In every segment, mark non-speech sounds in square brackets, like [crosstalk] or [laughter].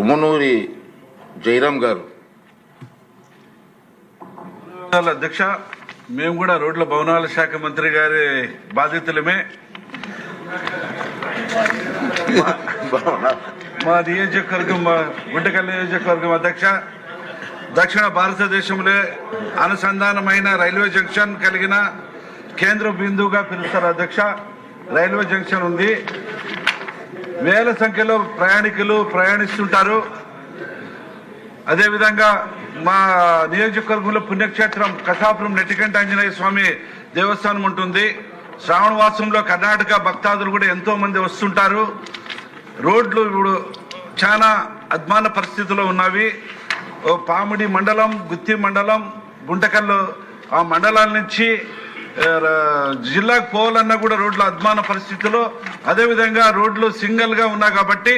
ఉమ్మనూరి జయరాం గారు. అధ్యక్ష మేము కూడా రోడ్ల భవనాల శాఖ మంత్రి గారి బాధితులమే మా నియోజకవర్గం మా గుంటకల్ నియోజకవర్గం అధ్యక్ష దక్షిణ భారతదేశంలో అనుసంధానమైన రైల్వే జంక్షన్ కలిగిన కేంద్ర బిందువుగా పిలుస్తారు అధ్యక్ష. రైల్వే జంక్షన్ ఉంది. వేల సంఖ్యలో ప్రయాణికులు ప్రయాణిస్తుంటారు. అదేవిధంగా మా నియోజకవర్గంలో పుణ్యక్షేత్రం కసాపురం నెట్టికంట ఆంజనేయ స్వామి దేవస్థానం ఉంటుంది. శ్రావణ మాసంలో కర్ణాటక భక్తాదులు కూడా ఎంతో మంది వస్తుంటారు. రోడ్లు ఇప్పుడు చాలా అద్మాన పరిస్థితుల్లో ఉన్నవి. పామిడి మండలం గుత్తి మండలం గుంటకల్లు ఆ మండలాల నుంచి జిల్లాకు పోవాలన్నా కూడా రోడ్లు అద్మాన పరిస్థితిలో అదేవిధంగా రోడ్లు సింగిల్గా కాబట్టి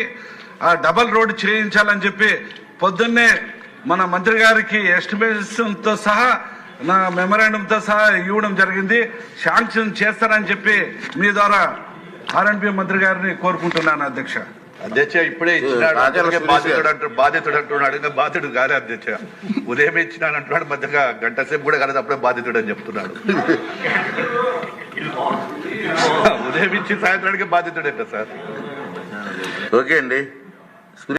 ఆ డబల్ రోడ్డు చేయించాలని చెప్పి పొద్దున్నే మన మంత్రి గారికి ఎస్టిమేషన్తో సహా నా మెమరాండం తో సహా ఇవ్వడం జరిగింది. శాంక్షన్ చేస్తారని చెప్పి మీ ద్వారా ఆర్ఎన్బి మంత్రి గారిని కోరుకుంటున్నాను అధ్యక్ష. అధ్యక్ష ఇప్పుడే ఇచ్చినాడు. బాధితుడు గారు. అంటారు బాధితుడు అంటున్నాడు ఇంకా బాధితుడు కాలే అధ్యక్ష. ఉదయం ఇచ్చినాడు అంటున్నాడు మధ్యగా గంట సేపు కూడా కాలేదు అప్పుడే బాధితుడు అని చెప్తున్నాడు. [laughs] ఉదయం ఇచ్చి సాయంత్రానికి బాధితుడే కదా సార్. ఓకే అండి.